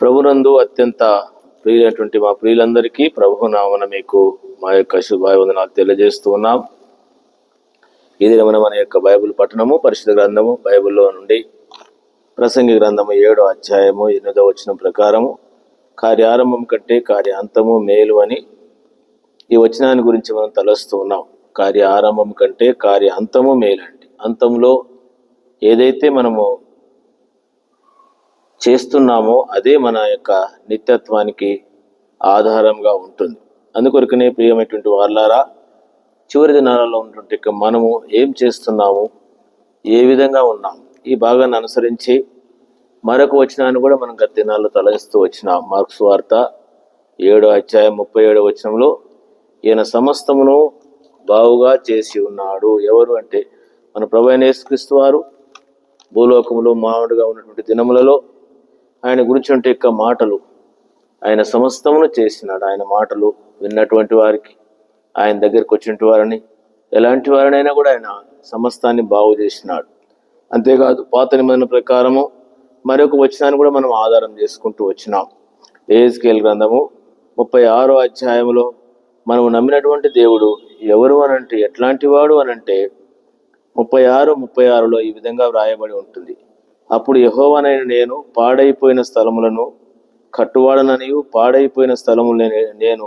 ప్రభునందు అత్యంత ప్రియులైనటువంటి మా ప్రియులందరికీ ప్రభు నామన మీకు మా యొక్క శుభాభివందనాలు తెలియజేస్తూ ఉన్నాం. ఇది మన మన యొక్క బైబిల్ పఠనము పరిశుద్ధ గ్రంథము బైబిల్లో నుండి ప్రసంగి గ్రంథము ఏడో అధ్యాయము ఎనిమిదో వచ్చిన ప్రకారము కార్యారంభం కంటే కార్యాంతము మేలు అని ఈ వచనాన్ని గురించి మనం తలస్తూ ఉన్నాం. కార్య ఆరంభం కంటే కార్య అంతము మేలండి. అంతంలో ఏదైతే మనము చేస్తున్నామో అదే మన యొక్క నిత్యత్వానికి ఆధారంగా ఉంటుంది. అందుకొరకనే ప్రియమైనటువంటి వాళ్ళారా చివరి దినాలలో ఉన్నటువంటి మనము ఏం చేస్తున్నాము ఏ విధంగా ఉన్నాము ఈ భాగాన్ని అనుసరించి మరొక వచనాన్ని కూడా మనం గత దినాల్లో తలగిస్తూ వచ్చిన. మార్క్స్ వార్త ఏడో అధ్యాయం ముప్పై ఏడో వచనంలో ఈయన సమస్తమును బావుగా చేసి ఉన్నాడు. ఎవరు అంటే మన ప్రభు అయిన యేసుక్రీస్తు వారు. భూలోకంలో మామూలుగా ఉన్నటువంటి దినములలో ఆయన గురించి ఉంటే యొక్క మాటలు. ఆయన సమస్తమును చేసినాడు. ఆయన మాటలు విన్నటువంటి వారికి ఆయన దగ్గరికి వచ్చినటువంటి వారిని ఎలాంటి వారినైనా కూడా ఆయన సమస్తాన్ని బాగు చేసినాడు. అంతేకాదు పాత నిబంధన ప్రకారము మరొక వచనాన్ని కూడా మనం ఆధారం చేసుకుంటూ వచ్చినాం. ఏజ్కేల్ గ్రంథము ముప్పై ఆరో అధ్యాయంలో మనం నమ్మినటువంటి దేవుడు ఎవరు అనంటే ఎట్లాంటి వాడు అనంటే ముప్పై ఆరు ముప్పై ఆరులో ఈ విధంగా వ్రాయబడి ఉంటుంది. అప్పుడు యహోవనైన నేను పాడైపోయిన స్థలములను కట్టువాడననియు పాడైపోయిన స్థలములు నేను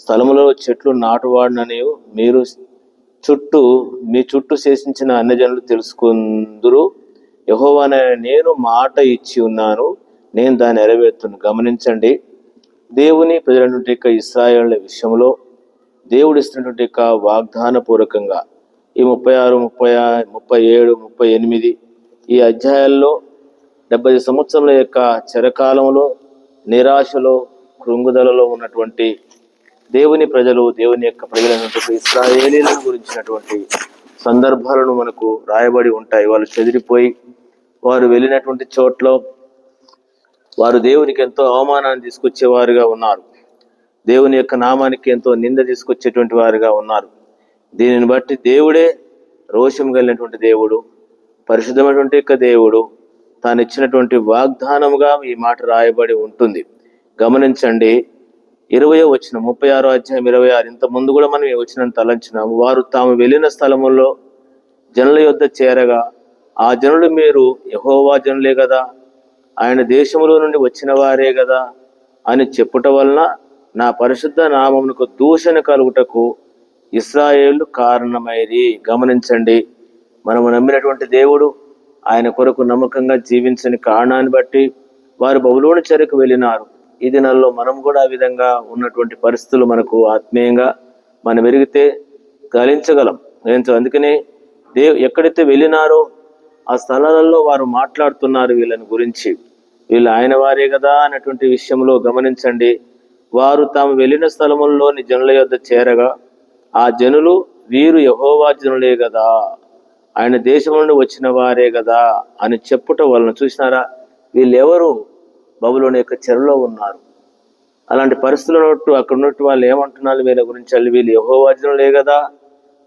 స్థలములో చెట్లు నాటువాడననియు మీరు చుట్టూ మీ చుట్టూ శేషించిన అన్యజనులు తెలుసుకుందురు. యహోవనైన నేను మాట ఇచ్చి ఉన్నాను నేను దాన్ని నెరవేర్తును. గమనించండి దేవుని ప్రజలటువంటి యొక్క ఇస్రాయేళ్ళ విషయంలో దేవుడు ఇస్తున్నటువంటి యొక్క వాగ్దాన పూర్వకంగా ఈ ముప్పై ఆరు ముప్పై ముప్పై ఏడు ముప్పై ఎనిమిది ఈ అధ్యాయాల్లో డెబ్బై సంవత్సరముల యొక్క చిరకాలంలో నిరాశలో కృంగుదలలో ఉన్నటువంటి దేవుని ప్రజలు దేవుని యొక్క ప్రజలైనటువంటి ఇస్రాయేలీలను గురించినటువంటి సందర్భాలను మనకు రాయబడి ఉంటాయి. వాళ్ళు చెదిరిపోయి వారు వెళ్ళినటువంటి చోట్ల వారు దేవునికి ఎంతో అవమానాన్ని తీసుకొచ్చేవారుగా ఉన్నారు. దేవుని యొక్క నామానికి ఎంతో నింద తీసుకొచ్చేటువంటి వారుగా ఉన్నారు. దీనిని బట్టి దేవుడే రోషం కలిగినటువంటి దేవుడు పరిశుద్ధమైనటువంటి యొక్క దేవుడు తాను ఇచ్చినటువంటి వాగ్దానముగా ఈ మాట రాయబడి ఉంటుంది. గమనించండి ఇరవై వచ్చిన ముప్పై ఆరో అధ్యాయం ఇరవై ఆరు. ఇంత ముందు కూడా మనం వచ్చిన తలంచినాము. వారు తాము వెళ్ళిన స్థలముల్లో జనుల యొద్ద చేరగా ఆ జనులు మీరు యహోవా జనులే కదా ఆయన దేశములో నుండి వచ్చిన వారే కదా అని చెప్పుట వలన నా పరిశుద్ధ నామమునకు దూషణ కలుగుటకు ఇస్రాయేళ్ళు కారణమైది గమనించండి మనము నమ్మినటువంటి దేవుడు ఆయన కొరకు నమ్మకంగా జీవించని కారణాన్ని బట్టి వారు బహులోని చెరకు వెళ్ళినారు. ఈ దినాల్లో మనం కూడా ఆ విధంగా ఉన్నటువంటి పరిస్థితులు మనకు ఆత్మీయంగా మనం ఎరిగితే గలించగలం. గ్రహించ అందుకనే దేవ్ ఎక్కడైతే వెళ్ళినారో ఆ స్థలాలలో వారు మాట్లాడుతున్నారు వీళ్ళని గురించి. వీళ్ళు ఆయన వారే కదా అన్నటువంటి విషయంలో గమనించండి. వారు తాము వెళ్ళిన స్థలముల్లోని జనుల యొద్ద చేరగా ఆ జనులు వీరు యహోవా జనులే కదా. ఆయన దేశం నుండి వచ్చిన వారే కదా అని చెప్పుట వలన చూసినారా? వీళ్ళెవరు? బబులోని యొక్క చెరలో ఉన్నారు. అలాంటి పరిస్థితులు ఉన్నట్టు అక్కడ ఉన్నట్టు వాళ్ళు ఏమంటున్నారు? వీళ్ళ గురించి వీళ్ళు యహోవాజనులే కదా?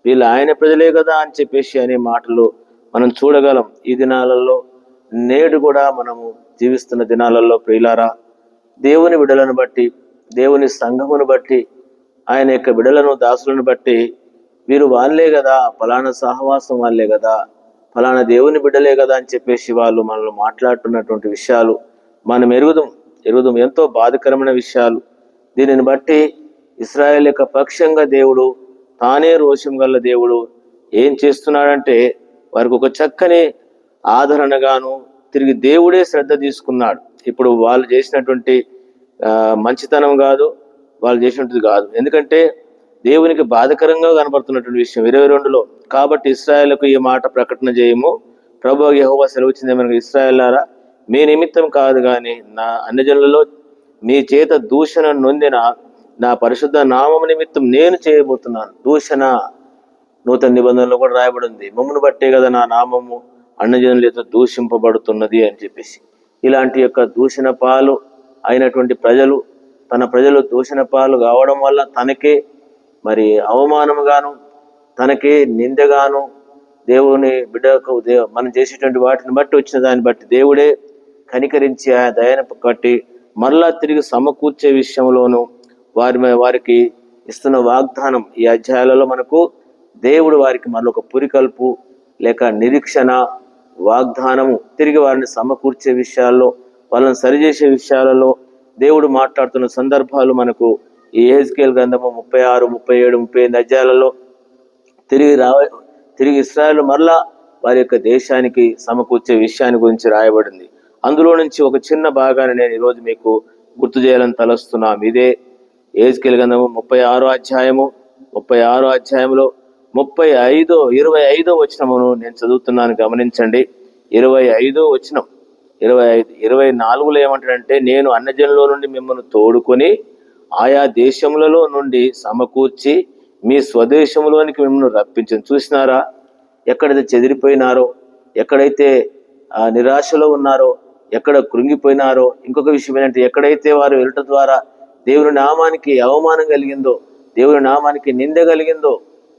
వీళ్ళు ఆయన ప్రజలే కదా అని చెప్పేసి అనే మాటలు మనం చూడగలం. ఈ దినాలలో నేడు కూడా మనము జీవిస్తున్న దినాలలో ప్రియులారా దేవుని విడలను బట్టి దేవుని సంఘమును బట్టి ఆయన యొక్క విడలను దాసులను బట్టి వీరు వాళ్ళే కదా ఫలానా సహవాసం వాళ్ళే కదా ఫలానా దేవుని బిడ్డలే కదా అని చెప్పేసి వాళ్ళు మనల్ని మాట్లాడుతున్నటువంటి విషయాలు మనం ఎరుగుదాం ఎరుగుదాం. ఎంతో బాధకరమైన విషయాలు. దీనిని బట్టి ఇస్రాయేల్ యొక్క పక్షంగా దేవుడు తానే రోషం గల దేవుడు ఏం చేస్తున్నాడంటే వారికి ఒక చక్కని ఆదరణగాను తిరిగి దేవుడే శ్రద్ధ తీసుకున్నాడు. ఇప్పుడు వాళ్ళు చేసినటువంటి మంచితనం కాదు వాళ్ళు చేసినట్టు కాదు. ఎందుకంటే దేవునికి బాధకరంగా కనబడుతున్నటువంటి విషయం. ఇరవై రెండులో కాబట్టి ఇస్రాయేల్కు ఈ మాట ప్రకటన చేయము. ప్రభు యెహోవా సెలవుచ్చింది మనకు ఇస్రాయేలారా మీ నిమిత్తం కాదు కానీ నా అన్యజనులలో మీ చేత దూషణ నొందిన నా పరిశుద్ధ నామం నిమిత్తం నేను చేయబోతున్నాను. దూషణ నూతన నిబంధనలు కూడా రాయబడి ఉంది మమ్మను బట్టే కదా నా నామము అన్నజనులతో దూషింపబడుతున్నది అని చెప్పేసి. ఇలాంటి యొక్క దూషణ పాలు అయినటువంటి ప్రజలు తన ప్రజలు దూషణ పాలు కావడం వల్ల తనకే మరి అవమానముగాను తనకి నిందగాను దేవుని బిడ్డకు మనం చేసేటువంటి వాటిని బట్టి వచ్చిన దాన్ని బట్టి దేవుడే కనికరించి ఆ దయను కట్టి మరలా తిరిగి సమకూర్చే విషయంలోనూ వారి వారికి ఇస్తున్న వాగ్దానం ఈ అధ్యాయాలలో మనకు దేవుడు వారికి మరొక పురికల్పు లేక నిరీక్షణ వాగ్దానము తిరిగి వారిని సమకూర్చే విషయాల్లో వాళ్ళని సరిచేసే విషయాలలో దేవుడు మాట్లాడుతున్న సందర్భాలు మనకు ఈ ఏజ్కేల్ గ్రంథము ముప్పై ఆరు ముప్పై ఏడు ముప్పై ఎనిమిది అధ్యాయాలలో తిరిగి రావ తిరిగి ఇస్రాయల్ మరలా వారి యొక్క దేశానికి సమకూర్చే విషయాన్ని గురించి రాయబడింది. అందులో నుంచి ఒక చిన్న భాగాన్ని నేను ఈరోజు మీకు గుర్తు చేయాలని తలస్తున్నాం. ఇదే ఏజ్కేల్ గ్రంథము ముప్పై ఆరో అధ్యాయము ముప్పై ఆరో అధ్యాయంలో ముప్పై ఐదో ఇరవై ఐదో వచనమును నేను చదువుతున్నాను గమనించండి. ఇరవై ఐదో వచనం. ఇరవై ఐదు ఇరవై నాలుగులో ఏమంటాడంటే నేను అన్నజనులో నుండి మిమ్మల్ని తోడుకొని ఆయా దేశములలో నుండి సమకూర్చి మీ స్వదేశంలోనికి మిమ్మల్ని రప్పించను. చూసినారా? ఎక్కడైతే చెదిరిపోయినారో ఎక్కడైతే నిరాశలో ఉన్నారో ఎక్కడ కృంగిపోయినారో ఇంకొక విషయం ఏంటంటే ఎక్కడైతే వారు వెళ్ళట ద్వారా దేవుని నామానికి అవమానం కలిగిందో దేవుని నామానికి నింద కలిగిందో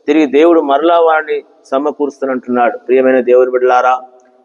తిరిగి దేవుడు మరలా వారిని సమకూరుస్తున్నట్టున్నాడు ప్రియమైన దేవుని బిడ్డలారా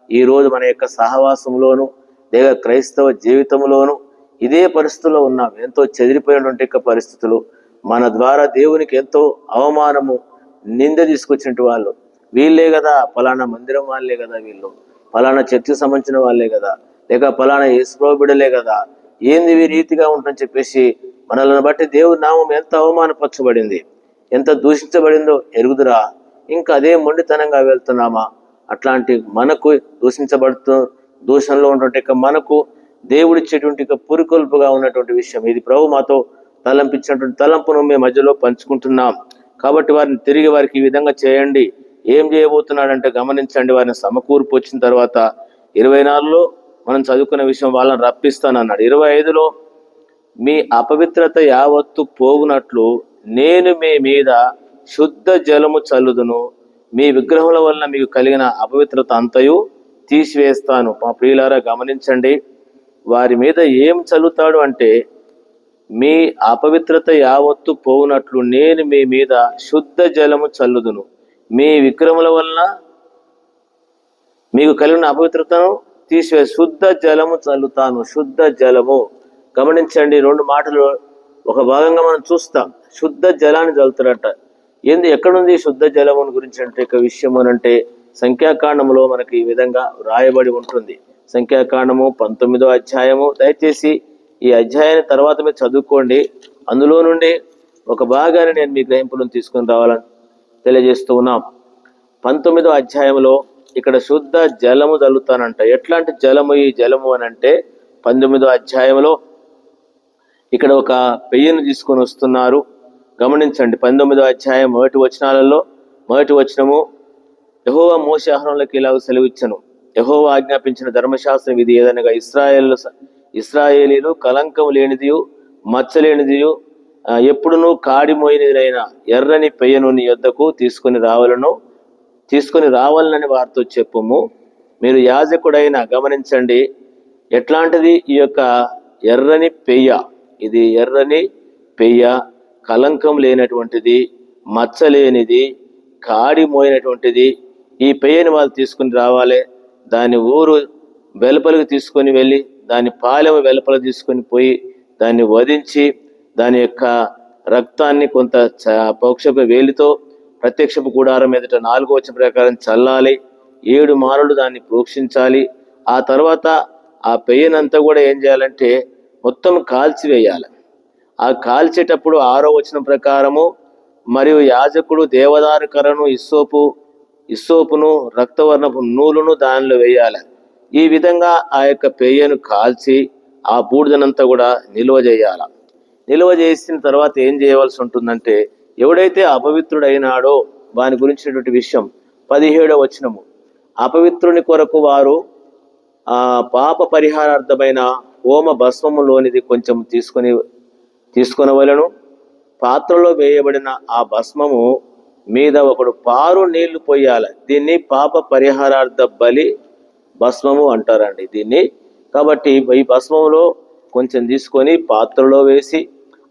ఈ రోజు మన యొక్క సహవాసంలోను దేవ క్రైస్తవ జీవితంలోను ఇదే పరిస్థితుల్లో ఉన్నాం. ఎంతో చెదిరిపోయినటువంటి పరిస్థితులు. మన ద్వారా దేవునికి ఎంతో అవమానము నింద తీసుకొచ్చినట్టు వాళ్ళు. వీళ్ళే కదా పలానా మందిరం వాళ్ళే కదా వీళ్ళు. పలానా చర్చకు సంబంధించిన వాళ్ళే కదా. లేక పలానా యేసుప్రభు కదా. ఏంది రీతిగా ఉంటుందని చెప్పేసి మనల్ని బట్టి దేవుడి నామం ఎంత అవమానపరచబడింది. ఎంత దూషించబడిందో ఎరుగుదురా. ఇంకా అదే మొండితనంగా వెళ్తున్నామా? అట్లాంటి మనకు దూషించబడుతూ దూషణలో ఉన్నటువంటి మనకు దేవుడిచ్చేటువంటి పురికొల్పుగా ఉన్నటువంటి విషయం. ఇది ప్రభు మాతో తలంపించినటువంటి తలంపును మేము మధ్యలో పంచుకుంటున్నాం. కాబట్టి వారిని తిరిగి వారికి ఈ విధంగా చేయండి. ఏం చేయబోతున్నాడంటే గమనించండి వారిని సమకూర్పు వచ్చిన తర్వాత ఇరవై నాలుగులో మనం చదువుకున్న విషయం వాళ్ళని రప్పిస్తానన్నాడు. ఇరవై ఐదులో మీ అపవిత్రత యావత్తు పోగునట్లు నేను మీ మీద శుద్ధ జలము చల్లుదును. మీ విగ్రహముల వలన మీకు కలిగిన అపవిత్రత అంతయు తీసివేస్తాను. మా ప్రియులారా గమనించండి. వారి మీద ఏం చల్లుతాడు అంటే మీ అపవిత్రత యావత్తు పోవునట్లు నేను మీ మీద శుద్ధ జలము చల్లుదును. మీ విక్రముల వలన మీకు కలిగిన అపవిత్రతను తీసివే శుద్ధ జలము చల్లుతాను శుద్ధ జలము. గమనించండి రెండు మాటలు ఒక భాగంగా మనం చూస్తాం. శుద్ధ జలాన్ని చల్లుతాడట. ఏంది ఎక్కడుంది శుద్ధ జలము గురించి అంటే ఒక విషయం అనంటే సంఖ్యాకాండంలో సంఖ్యాకాండములో మనకి ఈ విధంగా రాయబడి ఉంటుంది. సంఖ్యాకాండము పంతొమ్మిదో అధ్యాయము. దయచేసి ఈ అధ్యాయాన్ని తర్వాత మీరు చదువుకోండి. అందులో నుండి ఒక భాగాన్ని నేను మీ గ్రహింపులను తీసుకొని రావాలని తెలియజేస్తూ ఉన్నాం. పంతొమ్మిదో అధ్యాయంలో ఇక్కడ శుద్ధ జలము చల్లుతానంట ఎట్లాంటి జలము ఈ జలము అని అంటే పంతొమ్మిదో అధ్యాయంలో ఇక్కడ ఒక పెయ్యను తీసుకొని వస్తున్నారు. గమనించండి పంతొమ్మిదో అధ్యాయం మొదటి వచనాలలో మొదటి వచనము యహోవ మోసే ఆహారంలోకి ఇలాగ సెలవిచ్చను. యహోవ ఆజ్ఞాపించిన ధర్మశాస్త్రం ఇది ఏదనగా ఇస్రాయేల్ ఇస్రాయేలీలు కలంకం లేనిదియు మచ్చలేనిదియు ఎప్పుడునూ కాడిమోయినదైన ఎర్రని పెయ్యను నీ యొద్దకు తీసుకొని రావాలను తీసుకొని రావాలని వారితో చెప్పుము. మీరు యాజకుడైన గమనించండి ఎట్లాంటిది ఈ యొక్క ఎర్రని పెయ్య ఇది ఎర్రని పెయ్య కలంకం లేనటువంటిది మచ్చలేనిది కాడి మోయినటువంటిది ఈ పెయ్యని వాళ్ళు తీసుకుని రావాలి దాని ఊరు వెలుపలకు తీసుకొని వెళ్ళి దాని పాలెం వెలుపల తీసుకొని పోయి దాన్ని వధించి దాని యొక్క రక్తాన్ని కొంత చ- పౌక్షపు వేలితో ప్రత్యక్షపు గుడారం ఎదుట నాలుగో వచ్చిన ప్రకారం చల్లాలి. ఏడు మారులు దాన్ని ప్రోక్షించాలి. ఆ తర్వాత ఆ పెయ్యనంతా కూడా ఏం చేయాలంటే మొత్తం కాల్చివేయాలి. ఆ కాల్చేటప్పుడు ఆరో వచ్చిన ప్రకారము మరియు యాజకుడు దేవదారు కర్రను ఇస్సోపు ఇసోపును రక్తవర్ణపు నూలును దానిలో వేయాలి. ఈ విధంగా ఆ యొక్క పెయ్యను కాల్చి ఆ బూడిదనంతా కూడా నిల్వ చేయాల. నిల్వ చేసిన తర్వాత ఏం చేయవలసి ఉంటుందంటే ఎవడైతే అపవిత్రుడైనాడో వాని గురించినటువంటి విషయం పదిహేడో వచనము. అపవిత్రుని కొరకు వారు ఆ పాప పరిహారార్థమైన హోమ భస్మములోనిది కొంచెం తీసుకొని తీసుకొనవలను. పాత్రలో వేయబడిన ఆ భస్మము మీద ఒకడు పారు నీళ్ళు పోయాలి. దీన్ని పాప పరిహారార్థ బలి భస్మము అంటారండి దీన్ని. కాబట్టి ఈ భస్మములో కొంచెం తీసుకొని పాత్రలో వేసి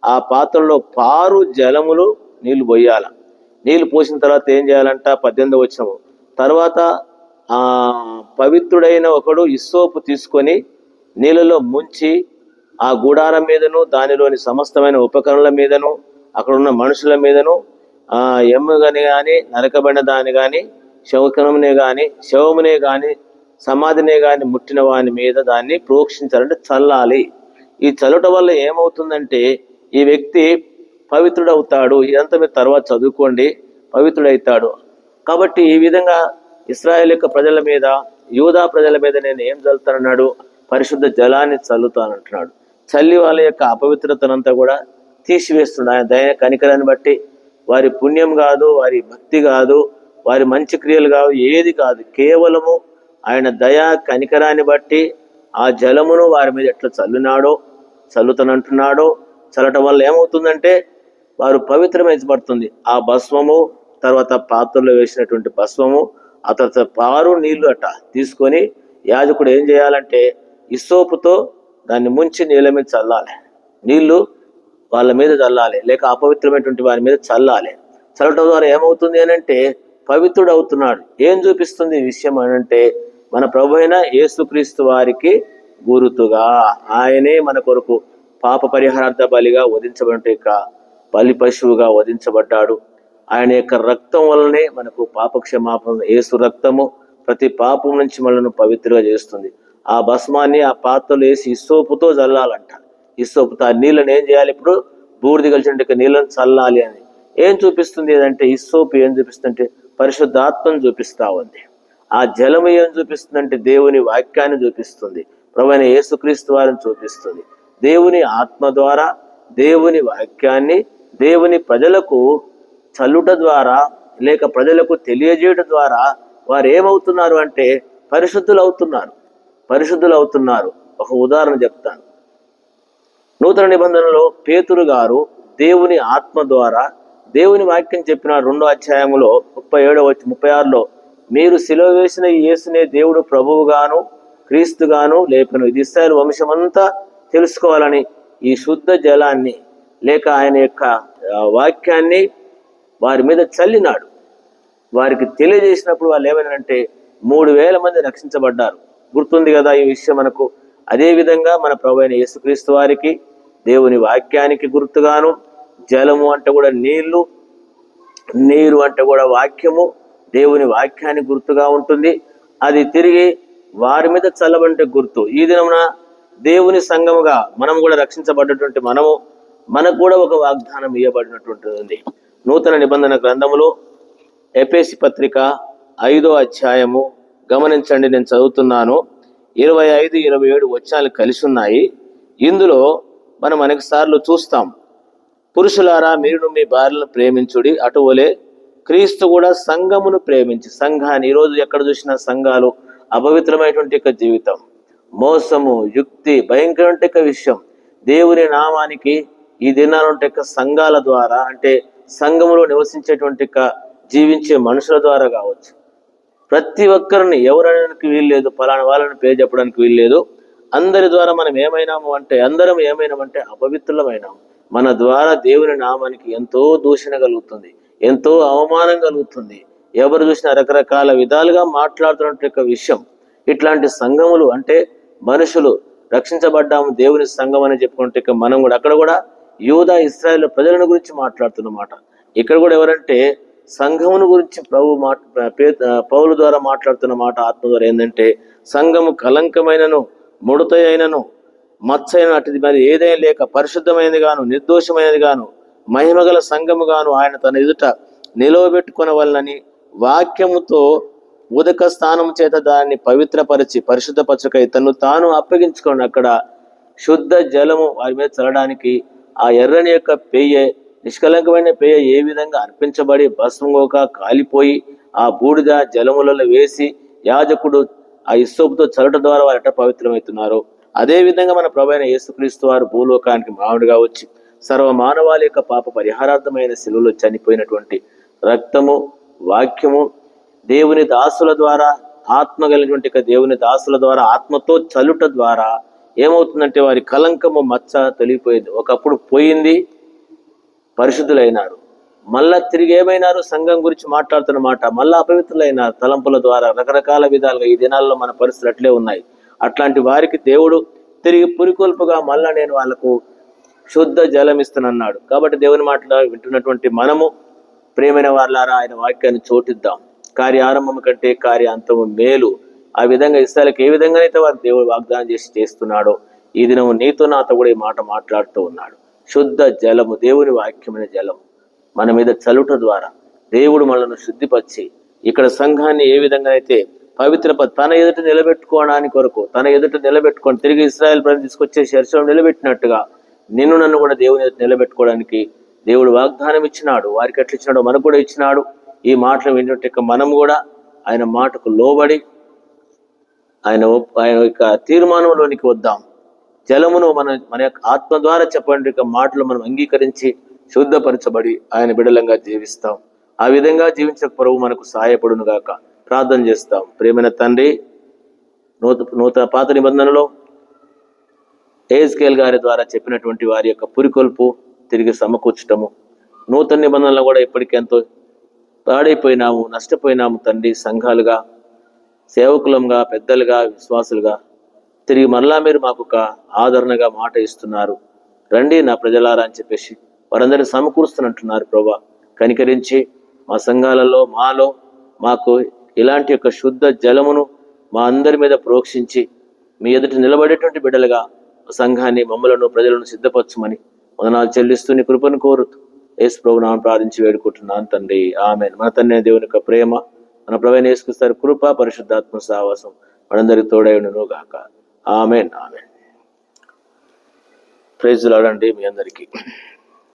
ఆ పాత్రలో పారు జలములు నీళ్ళు పోయాల. నీళ్ళు పోసిన తర్వాత ఏం చేయాలంట? పద్దెనిమిది వచ్చినము తర్వాత ఆ పవిత్రుడైన ఒకడు ఇస్సోపు తీసుకొని నీళ్ళలో ముంచి ఆ గుడారం మీదను దానిలోని సమస్తమైన ఉపకరణల మీదను అక్కడ ఉన్న మనుషుల మీదను ఆ ఎమ్ముగని గాని నరకబడిన దాని గాని శవకరమునే గాని శవమునే గాని సమాధినే గాని ముట్టిన వాని మీద దాన్ని ప్రోక్షించాలంటే చల్లాలి. ఈ చల్లటం వల్ల ఏమవుతుందంటే ఈ వ్యక్తి పవిత్రుడవుతాడు. ఇదంతా మీరు తర్వాత చదువుకోండి. పవిత్రుడవుతాడు కాబట్టి ఈ విధంగా ఇస్రాయేల్ యొక్క ప్రజల మీద యూదా ప్రజల మీద నేను ఏం చల్లుతానన్నాడు? పరిశుద్ధ జలాన్ని చల్లుతానంటున్నాడు. చల్లి వాళ్ళ యొక్క అపవిత్రతనంతా కూడా తీసివేస్తున్నాడు. ఆయన దయ కనికరాన్ని బట్టి వారి పుణ్యం కాదు వారి భక్తి కాదు వారి మంచి క్రియలు కాదు ఏది కాదు. కేవలము ఆయన దయా కనికరాన్ని బట్టి ఆ జలమును వారి మీద ఎట్లా చల్లినాడో చల్లుతనంటున్నాడో చల్లటం వల్ల ఏమవుతుందంటే వారు పవిత్రమైంచబడుతుంది. ఆ భస్మము తర్వాత పాత్రలో వేసినటువంటి భస్మము ఆ తర్వాత పారు నీళ్ళు అట్ట తీసుకొని యాజకుడు ఏం చేయాలంటే ఇసోపుతో దాన్ని ముంచి నీళ్ళ మీద చల్లాలి. నీళ్ళు వాళ్ళ మీద చల్లాలి లేక అపవిత్రమైనటువంటి వారి మీద చల్లాలి. చల్లటం ద్వారా ఏమవుతుంది అని అంటే పవిత్రుడు అవుతున్నాడు ఏం చూపిస్తుంది ఈ విషయం అని అంటే మన ప్రభు అయిన యేసుక్రీస్తు వారికి గురుతుగా. ఆయనే మన కొరకు పాప పరిహారార్థ బలిగా వధించబడి బలి పశువుగా వధించబడ్డాడు. ఆయన యొక్క రక్తం వల్లనే మనకు పాప క్షమాపణ ఏసు రక్తము ప్రతి పాపం నుంచి మనను పవిత్రగా చేస్తుంది. ఆ భస్మాన్ని ఆ పాత్రలో వేసి ఇసోపుతో చల్లాలంట ఇసోపుతో ఆ నీళ్ళని ఏం చేయాలి? ఇప్పుడు బూడిది కలిసినట్టు నీళ్ళని చల్లాలి అని. ఏం చూపిస్తుంది అంటే ఇసోపు ఏం చూపిస్తుందంటే పరిశుద్ధాత్మను చూపిస్తా ఉంది. ఆ జలము ఏం చూపిస్తుందంటే దేవుని వాక్యాన్ని చూపిస్తుంది. ప్రవైన యేసుక్రీస్తు వారిని చూపిస్తుంది. దేవుని ఆత్మ ద్వారా దేవుని వాక్యాన్ని దేవుని ప్రజలకు చల్లుట ద్వారా లేక ప్రజలకు తెలియజేయడం ద్వారా వారు ఏమవుతున్నారు అంటే పరిశుద్ధులు అవుతున్నారు పరిశుద్ధులు అవుతున్నారు ఒక ఉదాహరణ చెప్తాను. నూతన నిబంధనలో పేతురు గారు దేవుని ఆత్మ ద్వారా దేవుని వాక్యం చెప్పిన రెండో అధ్యాయంలో ముప్పై ఏడవ ముప్పై ఆరులో మీరు సిలువ వేసిన ఈ యేసునే దేవుడు ప్రభువుగాను క్రీస్తుగాను లేపను ఇది ఇస్రాయల్ వంశమంతా తెలుసుకోవాలని ఈ శుద్ధ జలాన్ని లేక ఆయన యొక్క వాక్యాన్ని వారి మీద చల్లినాడు. వారికి తెలియజేసినప్పుడు వాళ్ళు ఏమైనా అంటే మూడు వేల మంది రక్షించబడ్డారు. గుర్తుంది కదా ఈ విషయం మనకు. అదేవిధంగా మన ప్రభు అయిన యేసుక్రీస్తు వారికి దేవుని వాక్యానికి గుర్తుగాను జలము అంటే కూడా నీళ్ళు నీరు అంటే కూడా వాక్యము దేవుని వాక్యానికి గుర్తుగా ఉంటుంది. అది తిరిగి వారి మీద చల్లబంటే గుర్తు. ఈ దినమున దేవుని సంఘముగా మనం కూడా రక్షించబడ్డటువంటి మనము మనకు కూడా ఒక వాగ్దానం ఇవ్వబడినటువంటి ఉంది నూతన నిబంధన గ్రంథములో ఎపేసి పత్రిక ఐదో అధ్యాయము. గమనించండి నేను చదువుతున్నాను. ఇరవై ఐదు ఇరవై ఏడు వచ్చాలు కలిసి ఉన్నాయి ఇందులో మనం అనేక సార్లు చూస్తాం పురుషులారా మీరు మీ భార్యను ప్రేమించుడి అటువలే క్రీస్తు కూడా సంఘమును ప్రేమించి సంఘాన్ని ఈరోజు ఎక్కడ చూసినా సంఘాలు అపవిత్రమైనటువంటి యొక్క జీవితం మోసము యుక్తి భయంకరమైన యొక్క విషయం. దేవుని నామానికి ఈ దినాలంటే యొక్క సంఘాల ద్వారా అంటే సంఘములో నివసించేటువంటి యొక్క జీవించే మనుషుల ద్వారా కావచ్చు. ప్రతి ఒక్కరిని ఎవరనడానికి వీల్లేదు పలానా వాళ్ళని పేరు చెప్పడానికి వీల్లేదు. అందరి ద్వారా మనం ఏమైనాము అంటే అందరం ఏమైనామంటే అపవిత్రులమైనాము. మన ద్వారా దేవుని నామానికి ఎంతో దూషణ కలుగుతుంది ఎంతో అవమానం కలుగుతుంది. ఎవరు చూసినా రకరకాల విధాలుగా మాట్లాడుతున్నట్టు యొక్క విషయం. ఇట్లాంటి సంఘములు అంటే మనుషులు రక్షించబడ్డాము దేవుని సంఘం అని చెప్పుకుంటే మనం కూడా అక్కడ కూడా యూదా ఇస్రాయేల్ ప్రజలను గురించి మాట్లాడుతున్నమాట. ఇక్కడ కూడా ఎవరంటే సంఘమును గురించి ప్రభు మాట పౌల ద్వారా మాట్లాడుతున్న మాట ఆత్మ ద్వారా ఏంటంటే సంఘము కలంకమైనను ముడత అయినను మత్సైన అటుది మరి ఏదైనా లేక పరిశుద్ధమైనది గాను నిర్దోషమైనది గాను మహిమగల సంఘము గాను ఆయన తన ఎదుట నిలవబెట్టుకునవలనని వాక్యముతో ఉదక స్థానం చేత దాన్ని పవిత్రపరిచి పరిశుద్ధపరచకై తను తాను అప్పగించుకోండి అక్కడ శుద్ధ జలము వారి మీద చల్లడానికి ఆ ఎర్రని యొక్క పెయ్యే నిష్కలంకమైన పేయ ఏ విధంగా అర్పించబడి భస్మంగోక కాలిపోయి ఆ బూడిద జలములలో వేసి యాజకుడు ఆ ఇస్సోపుతో చల్లట ద్వారా వారు ఎట్ట పవిత్రమవుతున్నారు. అదే విధంగా మన ప్రభైన యేసుక్రీస్తు వారు భూలోకానికి మానవుడిగా వచ్చి సర్వ మానవాళి యొక్క పాప పరిహారార్థమైన శిలువలో చనిపోయినటువంటి రక్తము వాక్యము దేవుని దాసుల ద్వారా ఆత్మ కలిగినటువంటి దేవుని దాసుల ద్వారా ఆత్మతో చలుట ద్వారా ఏమవుతుందంటే వారి కలంకము మచ్చ తొలిగిపోయింది. ఒకప్పుడు పోయింది పరిశుద్ధులైనారు. మళ్ళా తిరిగి ఏమైనారు? సంఘం గురించి మాట్లాడుతున్న మాట మళ్ళా అపవిత్రులైనారు. తలంపుల ద్వారా రకరకాల విధాలుగా ఈ దినాల్లో మన పరిస్థితులు అట్లే ఉన్నాయి. అట్లాంటి వారికి దేవుడు తిరిగి పురికొల్పుగా మళ్ళా నేను వాళ్ళకు శుద్ధ జలం ఇస్తానన్నాడు. కాబట్టి దేవుని మాటలు వింటున్నటువంటి మనము ప్రేమైన వాళ్ళారా ఆయన వాక్యాన్ని చోటిద్దాం. కార్య ఆరంభం కంటే కార్య అంతము మేలు. ఆ విధంగా ఇస్తాలకు ఏ విధంగానైతే వారు దేవుడు వాగ్దానం చేసి చేస్తున్నాడో ఈ దినము నీతో నాతో కూడా ఈ మాట మాట్లాడుతూ ఉన్నాడు. శుద్ధ జలము దేవుని వాక్యమైన జలము మన మీద చలుట ద్వారా. దేవుడు మనల్ని శుద్ధిపరిచి ఇక్కడ సంఘాన్ని ఏ విధంగా అయితే పవిత్ర తన ఎదుట నిలబెట్టుకోవడానికి కొరకు తన ఎదుట నిలబెట్టుకొని తిరిగి ఇస్రాయల్ ప్రజలు తీసుకొచ్చే శరీరం నిలబెట్టినట్టుగా నిన్ను నన్ను కూడా దేవుని ఎదుట నిలబెట్టుకోవడానికి దేవుడు వాగ్దానం ఇచ్చినాడు. వారికి ఎట్లా ఇచ్చినాడో మనకు కూడా ఇచ్చినాడు. ఈ మాటలు వింటే మనం కూడా ఆయన మాటకు లోబడి ఆయన ఆయన యొక్క తీర్మానంలోనికి వద్దాం. జలమును మన మన యొక్క ఆత్మ ద్వారా చెప్పండి మాటలు మనం అంగీకరించి శుద్ధపరచబడి ఆయన బిడలంగా జీవిస్తాం. ఆ విధంగా జీవించక ప్రభు మనకు సహాయపడును గాక. ప్రార్థన చేస్తాం. ప్రేమైన తండ్రి నూత నూతన పాత నిబంధనలో ఏజ్కేల్ గారి ద్వారా చెప్పినటువంటి వారి యొక్క పురికొల్పు తిరిగి సమకూర్చటము. నూతన నిబంధనలు కూడా ఇప్పటికీ ఎంతో పాడైపోయినాము నష్టపోయినాము తండ్రి సంఘాలుగా సేవకులంగా పెద్దలుగా విశ్వాసులుగా తిరిగి మరలా మీరు మాకు ఒక ఆదరణగా మాట ఇస్తున్నారు. రండి నా ప్రజలారా అని చెప్పేసి వారందరినీ సమకూరుస్తున్నట్టున్నారు ప్రభా. కనికరించి మా సంఘాలలో మాలో మాకు ఇలాంటి యొక్క శుద్ధ జలమును మా అందరి మీద ప్రోక్షించి మీ ఎదుట నిలబడేటువంటి బిడ్డలుగా సంఘాన్ని మమ్మలను ప్రజలను సిద్ధపరచమని వదనాలు చెల్లిస్తూ నీ కృపను కోరుతూ యేసు ప్రభు నామం ప్రార్థించి వేడుకుంటున్నాను తండ్రి. ఆమె మన తన్నే దేవుని యొక్క ప్రేమ మన ప్రవేణ వేసుకొస్తారు కృప పరిశుద్ధాత్మ సావాసం మనందరికి తోడైనను గాక ఆమెన్ ఆమెన్. ప్రైజ్ లాడండి మీ అందరికీ.